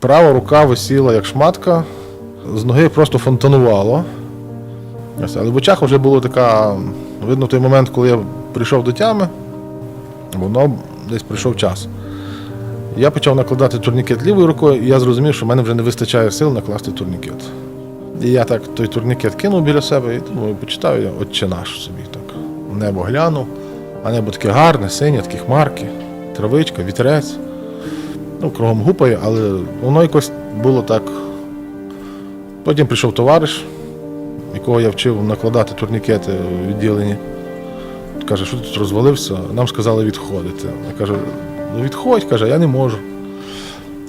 Права рука висіла як шматка, з ноги просто фонтанувало. Але в очах вже було така, видно, той момент, коли я прийшов до тями, воно десь прийшов час. Я почав накладати турнікет лівою рукою, і я зрозумів, що в мене вже не вистачає сил накласти турнікет. І я так той турнікет кинув біля себе і думаю, почитаю я отче наш собі так. Небо глянув, а небо таке гарне, синє, такі хмарки, травичка, вітерець. Ну, кругом гупає, але воно якось було так. Потім прийшов товариш, якого я вчив накладати турнікети у відділенні. Каже, що тут розвалився? Нам сказали відходити. Я кажу, ну відходь, каже, я не можу.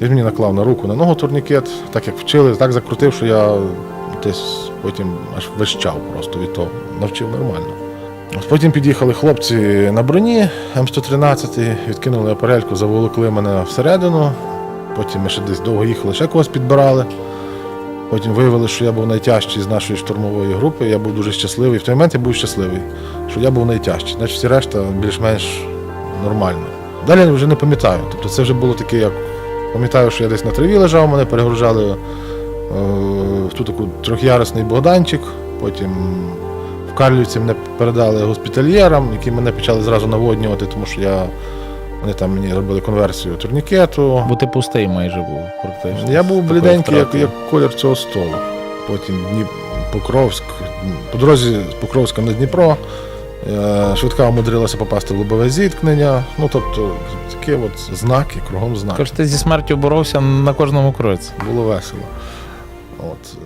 Він мені наклав на руку, на ногу турнікет, так як вчили, так закрутив, що я десь потім аж вищав просто від того. Навчив нормально. От Потім під'їхали хлопці на броні М113, відкинули апарельку, заволокли мене всередину. Потім ми ще десь довго їхали, ще когось підбирали. Потім виявили, що я був найтяжчий з нашої штурмової групи. Я був дуже щасливий. В той момент я був щасливий, що я був найтяжчий. Значить, всі решта більш-менш нормально. Далі я вже не пам'ятаю. Тобто це вже було таке, як пам'ятаю, що я десь на траві лежав, мене перегружали е, в ту таку трьохярусний Богданчик. Потім в Карлівці мене передали госпітальєрам, які мене почали зразу наводнювати, тому що я, вони там мені робили конверсію турнікету. Бо ти пустий майже був, практично. Я був бліденький, як, як колір цього столу. Потім Дніп... Покровськ. По дорозі з Покровська на Дніпро. е, Швидка умудрилася попасти в лобове зіткнення. Ну, тобто, такі от знаки, кругом знаки. Тож ти зі смертю боровся на кожному кроці. Було весело. От.